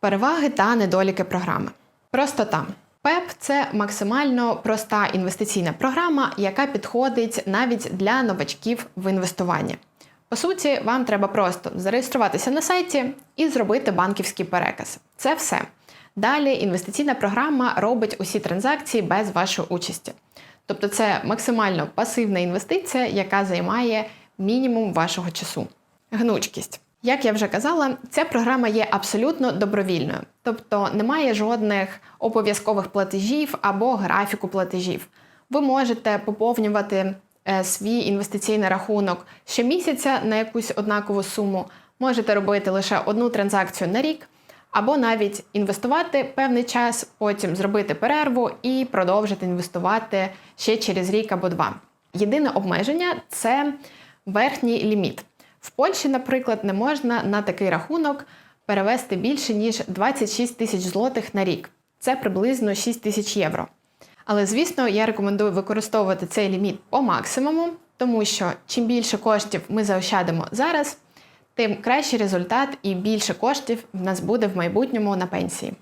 Переваги та недоліки програми. Простота. ПЕП це максимально проста інвестиційна програма, яка підходить навіть для новачків в інвестуванні. По суті, вам треба просто зареєструватися на сайті і зробити банківський переказ. Це все. Далі інвестиційна програма робить усі транзакції без вашої участі. Тобто це максимально пасивна інвестиція, яка займає мінімум вашого часу. Гнучкість. Як я вже казала, ця програма є абсолютно добровільною, тобто немає жодних обов'язкових платежів або графіку платежів. Ви можете поповнювати е, свій інвестиційний рахунок щомісяця на якусь однакову суму, можете робити лише одну транзакцію на рік, або навіть інвестувати певний час, потім зробити перерву і продовжити інвестувати ще через рік або два. Єдине обмеження це верхній ліміт. В Польщі, наприклад, не можна на такий рахунок перевести більше ніж 26 тисяч злотих на рік. Це приблизно 6 тисяч євро. Але звісно, я рекомендую використовувати цей ліміт по максимуму, тому що чим більше коштів ми заощадимо зараз, тим кращий результат і більше коштів в нас буде в майбутньому на пенсії.